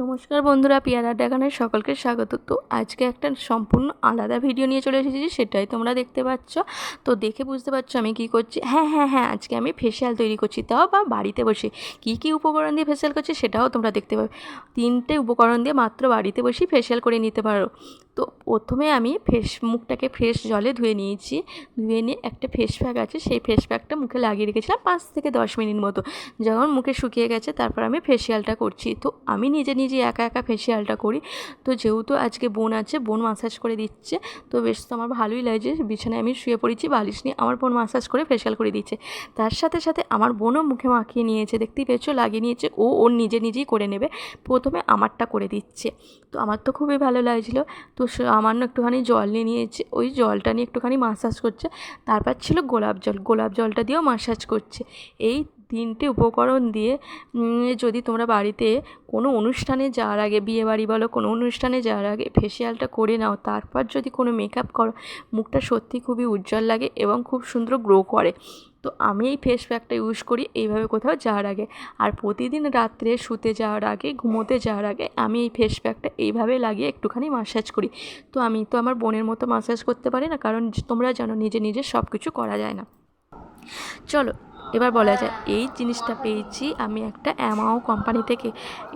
নমস্কার বন্ধুরা পিয়ারা ড্যাগানের সকলকে স্বাগত। তো আজকে একটা সম্পূর্ণ আলাদা ভিডিও নিয়ে চলে এসেছি, সেটাই তোমরা দেখতে পাচ্ছ। তো দেখে বুঝতে পারছ আমি কি করছি? হ্যাঁ হ্যাঁ হ্যাঁ আজকে আমি ফেসিয়াল তৈরি করছি। তাও বা বাড়িতে বসে কি কি উপকরণ দিয়ে ফেসিয়াল করছি সেটাও তোমরা দেখতে পাবে। তিনটে উপকরণ দিয়ে মাত্র বাড়িতে বসেই ফেসিয়াল করে নিতে পারো। তো প্রথমে আমি ফেস মুখটাকে ফ্রেশ জলে ধুয়ে নিয়েছি। ধুয়ে নিয়ে একটা ফেস প্যাক আছে, সেই ফেস প্যাকটা মুখে লাগিয়ে রেখেছিলাম পাঁচ থেকে দশ মিনিট মতো। যখন মুখে শুকিয়ে গেছে, তারপর আমি ফেসিয়ালটা করছি। তো আমি নিজে নিজে একা একা ফেসিয়ালটা করি। তো যেহেতু আজকে বোন আছে, বোন মাসাজ করে দিচ্ছে, তো বেশ তো আমার ভালোই লাগছে বিছানায় আমি শুয়ে পড়েছি, বালিশ নিয়ে আমার বোন মাসাজ করে ফেসিয়াল করে দিচ্ছে। তার সাথে সাথে আমার বোনও মুখে মাখিয়ে নিয়েছে, দেখতেই পেয়েছ? লাগিয়ে নিয়েছে, ও ওর নিজে নিজেই করে নেবে। প্রথমে আমারটা করে দিচ্ছে। তো আমার তো খুবই ভালো লাগছিল। তো সামান্য একটুখানি জল নিয়ে নিয়েছে। ওই জলটা নিয়ে একটুখানি মাসাজ করছে। তারপর ছিল গোলাপ জল। গোলাপ জলটা দিয়েও মাসাজ করছে। এই তিনটে উপকরণ দিয়ে যদি তোমরা বাড়িতে কোনো অনুষ্ঠানে যাওয়ার আগে বিয়ে বাড়ি বলো, কোনো অনুষ্ঠানে যাওয়ার আগে ফেসিয়ালটা করে নাও, তারপর যদি কোনো মেকআপ করো, মুখটা সত্যি খুবই উজ্জ্বল লাগে এবং খুব সুন্দর গ্রো করে। তো আমি এই ফেস প্যাকটা ইউজ করি এইভাবে কোথাও যাওয়ার আগে। আর প্রতিদিন রাত্রে শুতে যাওয়ার আগে, ঘুমোতে যাওয়ার আগে আমি এই ফেস প্যাকটা এইভাবে লাগিয়ে একটুখানি মাসাজ করি। তো আমি তো আমার বোনের মতো মাসাজ করতে পারি না, কারণ তোমরা জানো নিজে নিজে সব কিছু করা যায় না। চলো এবার বলা যায়, এই জিনিসটা পেয়েছি আমি একটা অ্যামাও কোম্পানি থেকে।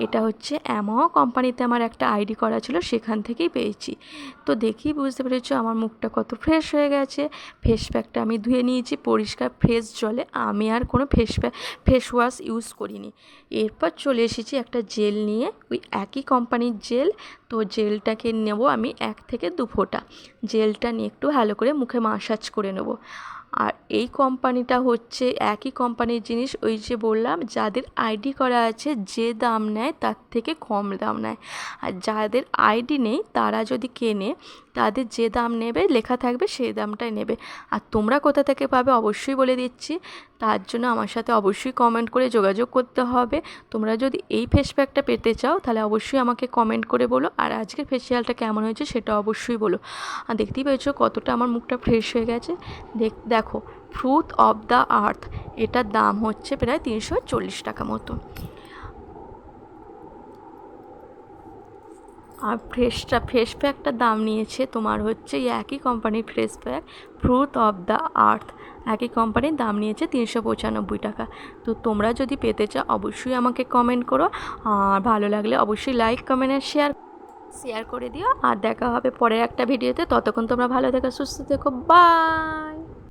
এটা হচ্ছে অ্যামাও কোম্পানিতে আমার একটা আইডি করা ছিল, সেখান থেকেই পেয়েছি। তো দেখি বুঝতে পেরেছ আমার মুখটা কত ফ্রেশ হয়ে গেছে। ফেস প্যাকটা আমি ধুয়ে নিয়েছি, পরিষ্কার ফ্রেশ জলে। আমি আর কোনো face pack face wash use করিনি। এরপর চলে এসেছি একটা জেল নিয়ে, ওই একই কোম্পানির জেল তো জেলটাকে নেব আমি এক থেকে দু ফোঁটা। জেলটা নিয়ে একটু ভালো করে মুখে মাসাজ করে নেব। আর এই কোম্পানিটা হচ্ছে একই কোম্পানির জিনিস, ওই যে বললাম, যাদের আইডি করা আছে যে দাম নেয় তার থেকে কম দাম নেয়। আর যাদের আইডি নেই তারা যদি কেনে তাদের যে দাম নেবে, লেখা থাকবে সেই দামটাই নেবে। আর তোমরা কোথা থেকে পাবে অবশ্যই বলে দিচ্ছি। তার জন্য আমার সাথে অবশ্যই কমেন্ট করে যোগাযোগ করতে হবে। তোমরা যদি এই ফেস প্যাকটা পেতে চাও, তাহলে অবশ্যই আমাকে কমেন্ট করে বলো। আর আজকের ফেসিয়ালটা কেমন হয়েছে সেটা অবশ্যই বলো। আর দেখতেই পেয়েছ কতটা আমার মুখটা ফ্রেশ হয়ে গেছে। দেখ, দেখো ফ্রুট অফ দ্য আর্থ এটার দাম হচ্ছে প্রায় তিনশো চল্লিশ টাকা মতো আর ফ্রেশটা ফেস প্যাকটার দাম নিয়েছে তোমার হচ্ছে একই কোম্পানির fresh pack fruit of the earth একই কোম্পানির দাম নিয়েছে তিনশো পঁচানব্বই টাকা। তো তোমরা যদি পেতে চাও অবশ্যই আমাকে কমেন্ট করো, আর ভালো লাগলে অবশ্যই লাইক কমেন্ট আর শেয়ার শেয়ার করে দিও। আর দেখা হবে পরের একটা ভিডিওতে ততক্ষণ তোমরা ভালো থেকো, সুস্থ থেকো। বাই